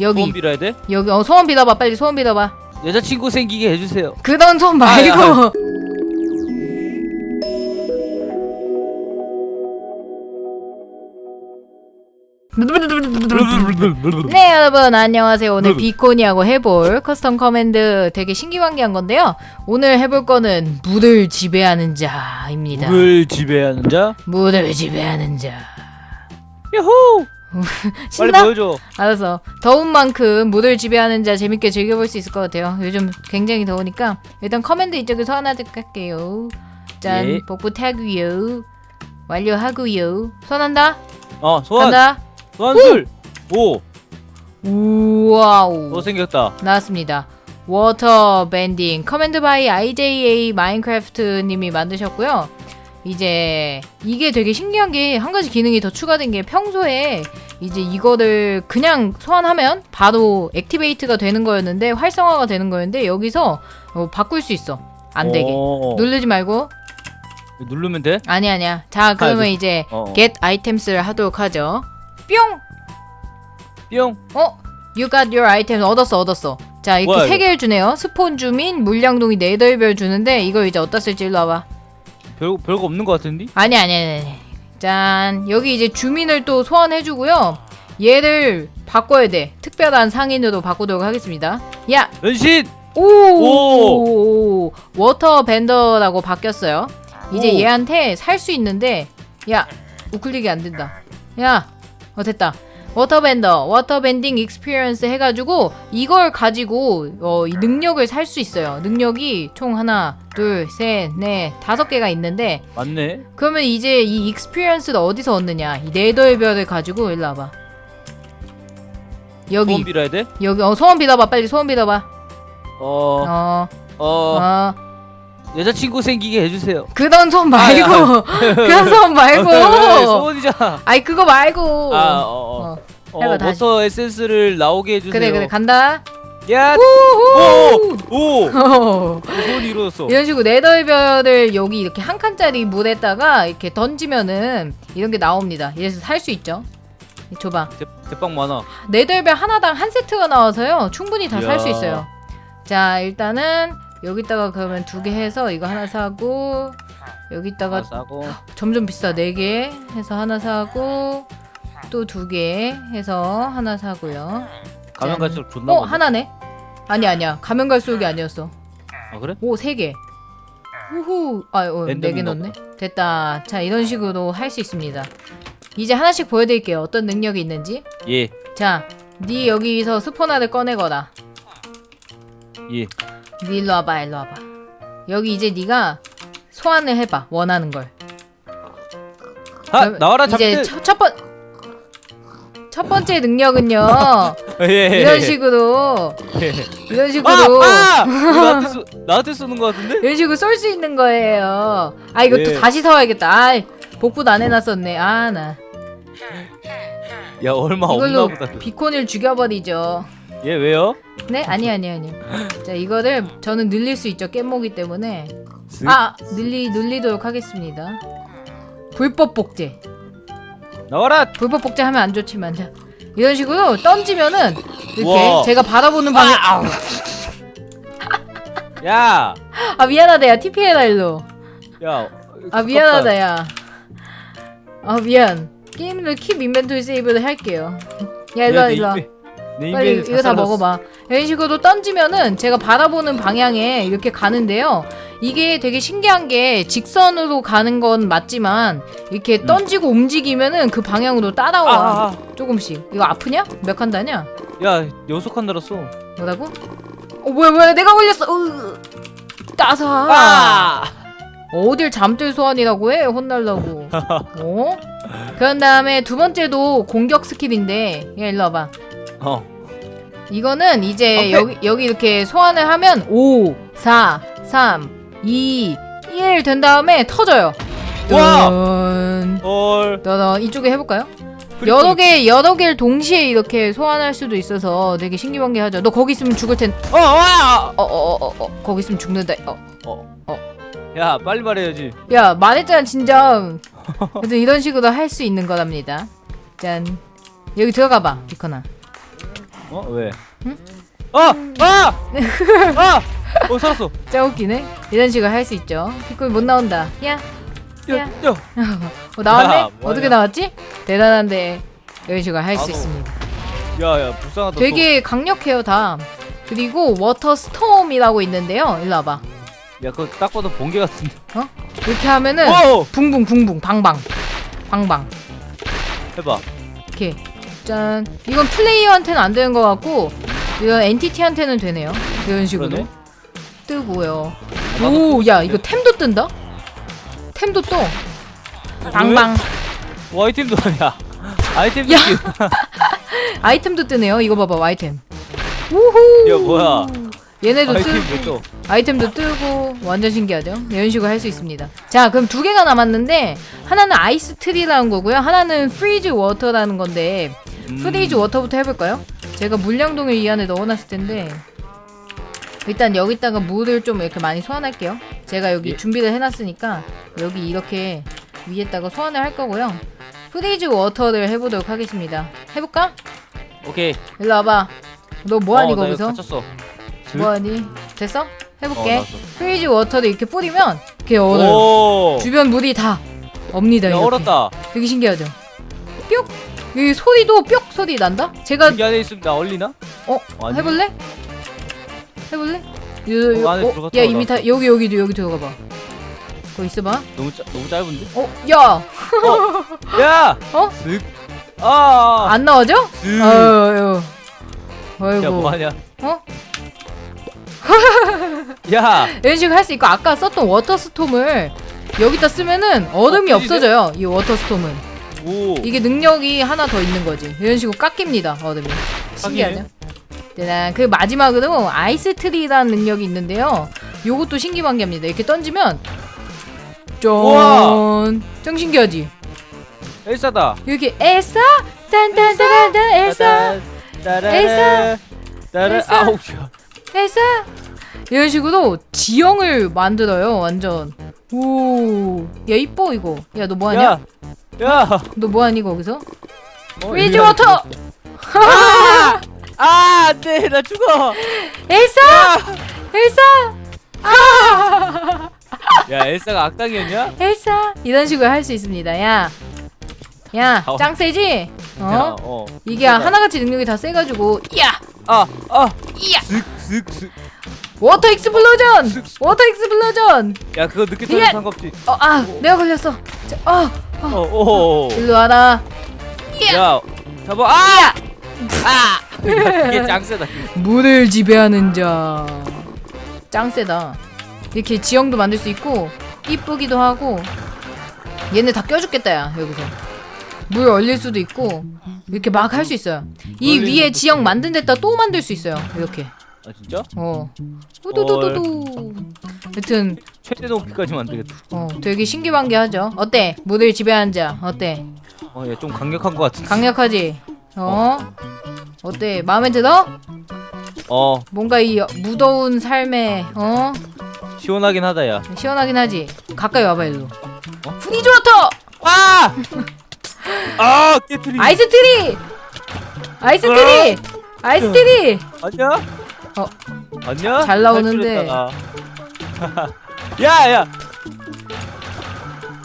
여기. 소원 빌어야 돼? 여기 어 소원 빌어봐 빨리 소원 빌어봐. 여자친구 생기게 해주세요. 그런 소원 말고. 아, 네 여러분 안녕하세요. 오늘 비코니하고 해볼 커스텀 커맨드 되게 신기한게한 건데요. 오늘 해볼 거는 물을 지배하는 자입니다. 물을 지배하는 자. 물을 지배하는 자. 야호! 빨리 신나? 보여줘. 알았어 더운 만큼 물을 지배하는 자 재밌게 즐겨볼 수 있을 것 같아요 요즘 굉장히 더우니까 일단 커맨드 이쪽에서 하나 할게요 짠 예. 복부 타고요 완료하고요 손한다 어 소환. 간다 소환술. 오. 우와우 또 생겼다. 나왔습니다. 워터 밴딩 커맨드 바이 IJA 마인크래프트 님이 만드셨고요. 이제 이게 되게 신기한 게 한 가지 기능이 더 추가된 게 평소에 이제 이거를 그냥 소환하면 바로 액티베이트가 되는 거였는데 활성화가 되는 거였는데 여기서 어, 바꿀 수 있어. 안 되게. 어. 누르지 말고. 누르면 돼? 아니 아니야. 자, 그러면 아, 이제 어. get items를 하도록 하죠. 뿅! 뿅. 어? You got your item 얻었어 얻었어 자 이렇게 뭐야, 세 이거? 개를 주네요 스폰 주민 물량동이 네덜별 주는데 이걸 이제 어디다 쓸지 일로 와봐 별 별거 없는 것 같은데? 아니 아니 아니 아니. 짠. 여기 이제 주민을 또 소환해주고요. 얘를 바꿔야 돼. 특별한 상인으로 바꾸도록 하겠습니다. 변신. 야오! 워터 벤더라고 바뀌었어요. 이제 오. 얘한테 살 수 있는데 야! 우클릭이 안 된다. 야 어 됐다 워터 벤더 워터 밴딩 익스피리언스 해가지고 이걸 가지고 어, 이 능력을 살 수 있어요 능력이 총 하나 둘 셋 넷 다섯 개가 있는데 맞네. 그러면 이제 이 익스피리언스를 어디서 얻느냐 이 네더의 별을 가지고 일로 와봐 여기 소원 빌어야 돼? 여기 어 소원 빌어봐 빨리 소원 빌어봐 어. 어 어. 어. 여자친구 생기게 해주세요. 그런 소원 말고 그런 소원 말고 네, 소원이잖아. 아이 그거 말고 아, 어, 어. 어. 어, 해봐, 다시. 워터 에센스를 나오게 해주세요. 그래 그래 간다 야, 우후. 오, 오, 어. 소원이 이루어졌어. 이런 식으로 네더별을 여기 이렇게 한 칸짜리 물에다가 이렇게 던지면은 이런 게 나옵니다 이래서 살 수 있죠 줘봐 대, 대빵 많아. 네덜별 하나당 한 세트가 나와서요 충분히 다 살 수 이야. 있어요 자 일단은 여기다가 그러면 두 개 해서 이거 하나 사고 여기다가 아, 싸고. 점점 비싸 네 개 해서 하나 사고 또 두 개 해서 하나 사고요. 가면 짠. 갈수록 존나 어 많아. 하나네? 아니 아니야. 가면 갈수록이 아니었어. 아 그래? 오 세 개. 우후. 아네개 랜덤인가 넣네. 됐다. 자 이런 식으로 할 수 있습니다. 이제 하나씩 보여드릴게요. 어떤 능력이 있는지. 예, 자 네 여기서 스포나를 꺼내거라. 예. 네 일로 와봐 일로 와봐 여기 이제 네가 소환을 해봐 원하는 걸 아 그럼 나와라 이제 잡들. 첫, 첫 번. 첫 번째 능력은요 예, 예, 이런 예. 식으로 예. 이런 식으로 아, 아! 이거 나한테 쏘, 나한테 쏘는 것 같은데? 이런 식으로 쏠 수 있는 거예요 아 이거 또 예. 다시 사와야겠다 아 복붙 안 해놨었네 아나 야 얼마 없나 이걸로 보다. 비콘을 죽여버리죠 얘 왜요? 네? 아니 아니 아니. 자 이거를 저는 늘릴 수 있죠 깻모기 때문에. 쓱. 아 늘리 늘리도록 하겠습니다. 불법 복제. 나와라. 불법 복제 하면 안 좋지만. 자 이런 식으로 던지면은 이렇게 우와. 제가 바라보는 방에 아, 야, 아 미안하다 야 TP해라 일로. 야. 아 미안하다 야 아 미안. 게임을 킵 인벤토리 세이브를 할게요. 야 일로 와 일로 와 빨리 이거 다 먹어봐 이런 식으로 던지면은 제가 바라보는 방향에 이렇게 가는데요 이게 되게 신기한 게 직선으로 가는 건 맞지만 이렇게 음. 던지고 움직이면은 그 방향으로 아, 따라와 아, 조금씩 이거 아프냐? 몇 칸 다냐? 아. 야, 여섯 칸 달았어. 뭐라고? 어 뭐야 뭐야 내가 걸렸어 으, 따사 아! 어딜 잠들 소환이라고 해 혼날라고 어? 그런 다음에 두 번째도 공격 스킬인데 야 일로 와봐 어. 이거는 이제 앞에. 여기 여기 이렇게 소환을 하면 5 4 3 2 1 된 다음에 터져요 와! 뚠. 헐. 이쪽에 해볼까요? 여러 개 여러 개를 동시에 이렇게 소환할 수도 있어서 되게 신기한게하죠. 너 거기 있으면 죽을 텐. 어, 와! 어 어 어 어, 어, 어, 거기 있으면 죽는다. 어. 야, 빨리 말해야지. 야 말했잖아 진짜. 그래서 이런 식으로 할 수 있는 거랍니다. 짠. 여기 들어가 봐 비커나. 어 왜? 응? 아! 아! 아! 어 살았어. 짜 웃기네. 이런 식으로 할 수 있죠. 피콜 못 나온다. 야, 야. 뛰어. 어, 나왔네? 야, 뭐야. 어떻게 나왔지? 대단한데 이런 식으로 할 수 나도. 있습니다. 야 야 불쌍하다. 되게 강력해요 다. 그리고 워터 스톰이라고 있는데요. 일로 와봐. 또. 야 그거 딱 봐도 번개 같은데. 이렇게 하면은 오! 붕붕 붕붕 방방 방방 해봐. 이렇게 짠. 이건 플레이어한테는 안 되는 것 같고 이건 엔티티한테는 되네요. 이런 식으로 그러네. 뜨고요. 나도 오, 야. 이거 템도 뜬다. 템도 떠. 방방. 뭐 아이템도 아니야. 아이템도 야. 야. 아이템도 뜨네요. 이거 봐봐 아이템. 우후. 야, 뭐야. 얘네도 아이템 뜨고? 아이템도 뜨고 완전 신기하죠? 이런 식으로 할 수 있습니다. 자, 그럼 두 개가 남았는데 하나는 아이스 트리라는 거고요. 하나는 프리즈 워터라는 건데 음. 프리즈 워터부터 해볼까요? 제가 물량동을 이 안에 넣어놨을 텐데 일단 여기다가 물을 좀 이렇게 많이 소환할게요. 제가 여기 예. 준비를 해놨으니까 여기 이렇게 위에다가 소환을 할 거고요. 프리즈 워터를 해보도록 하겠습니다. 해볼까? 오케이. 일로 와봐. 너 뭐하니 어, 나 이거 거기서? 갇혔어. 뭐하니? 됐어? 해볼게. 어, 나왔어. 프리즈 워터를 이렇게 뿌리면 이렇게 얼어요. 오. 주변 물이 다 없니다. 야 이렇게. 얼었다. 되게 신기하죠? 뿅! 이 소리도 뿅 소리 난다? 제가 여기 안에 있으면 나 얼리나? 어 아니. 해볼래? 해볼래? 요, 요, 어, 안에 어, 들어갔다 야 이미. 다 여기 여기도 여기 들어가봐. 거기 있어봐. 너무 짜, 너무 짧은데? 어, 야, 야! 어? 슥. 아! 안 나와져? 슥. 아유, 아이고. 야 뭐하냐? 어? 야! 이런 식으로 할 수 있고 아까 썼던 워터 스톰을 여기다 쓰면은 얼음이 어, 없어져요. 이 워터 스톰은. 오. 이게 능력이 하나 더 있는 거지. 이런 식으로 깎입니다. 얼음이. 신기하죠? 대단. 그 마지막으로 아이스 트리라는 능력이 있는데요. 요것도 신기반기합니다. 이렇게 던지면. 짠. 짱 신기하지? 엘사다. 이렇게 엘사 딴딴딴딴 엘사. 엘사. 엘사. 아우 야. 엘사 이런 식으로 지형을 만들어요. 완전. 오. 야 이뻐 이거. 야 너 뭐하냐? 야. 야. 너 뭐하니 거기서? 어, 프리즈 여기 워터. 아! 아, 안 돼. 나 죽어. 엘사 엘사 야, 엘사가 악당이었냐? 엘사 이런 식으로 할 수 있습니다. 야, 야, 어. 짱 세지? 어? 야, 어. 이게. 하나같이 능력이 다 세가지고, 야, 아, 아. 이야, 슥, 슥, 슥. 워터 익스플로전, 워터 익스플로전. 야, 그거 늦게 야. 터져 상관없지. 어, 아, 내가 걸렸어. 자, 어, 어, 오. 일로 와라. 야. 잡아. 아! 아! 이게 짱세다. 물을 지배하는 자. 짱 세다. 이렇게 지형도 만들 수 있고 이쁘기도 하고 얘네 다 껴죽겠다 야 여기서 물 얼릴 수도 있고 이렇게 막 할 수 있어요. 이 위에 지형 만든 데다 또 만들 수 있어요. 이렇게. 아, 진짜? 어. 우두두두두. 여튼 최대 높이까지 만들겠다. 어 되게 신기반기하죠. 어때? 물을 지배하는 자 어때? 어, 야, 좀 강력한 것 같은데. 강력하지? 어? 어때? 마음에 들어? 어, 뭔가 이 무더운 삶에 어 시원하긴 하다, 야. 시원하긴 하지. 가까이 와봐 일로. 어? 프리즈 워터. 아! 아, 깨트리. 아이스 트리. 아이스 트리. 아이스 트리. 아니야? 어. 아니야? 잘 나오는데. 탈출했다가. 야, 야.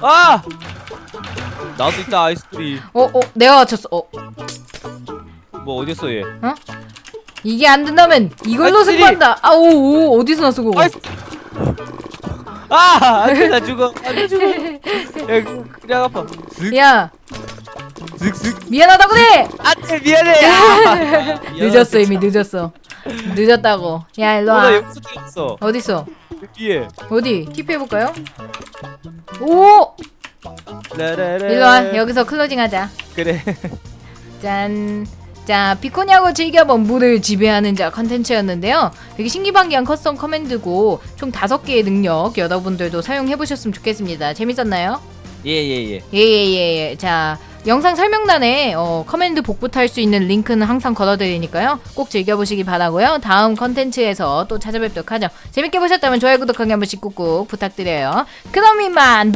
아! 나도 있다 아이스트리. 어, 어, 내가 맞췄어. 어, 뭐 어딨어 얘? 이게 안 된다면 이걸로 아이스. 승부한다. 아, 오, 오, 어디서 났어 그거? 아이스. 아, 안돼 나 죽어. 안돼 죽어. 야, 그- 그냥 아파. 슥, 야, 슥, 슥. 미안하다 그래. 안돼 미안해. 아, 늦었어 이미 늦었어. 늦었다고. 야, 일로 어, 나 와. 여기서 뛰었어. 어딨어? 뒤에. 어디? TP 해볼까요? 오, 라라라. 일로 와. 여기서 클로징하자. 그래. 짠. 자, 비코냐고 즐겨본 물을 지배하는 자 컨텐츠였는데요. 되게 신기반기한 커스텀 커맨드고 총 다섯 개의 능력 여러분들도 사용해 보셨으면 좋겠습니다. 재밌었나요? 예예 예. 예 예예. 자, 영상 설명란에 어, 커맨드 복붙할 수 있는 링크는 항상 걸어드리니까요. 꼭 즐겨보시기 바라고요. 다음 컨텐츠에서 또 찾아뵙도록 하죠. 재밌게 보셨다면 좋아요, 구독하기 한 번씩 꾹꾹 부탁드려요. 그럼 이만.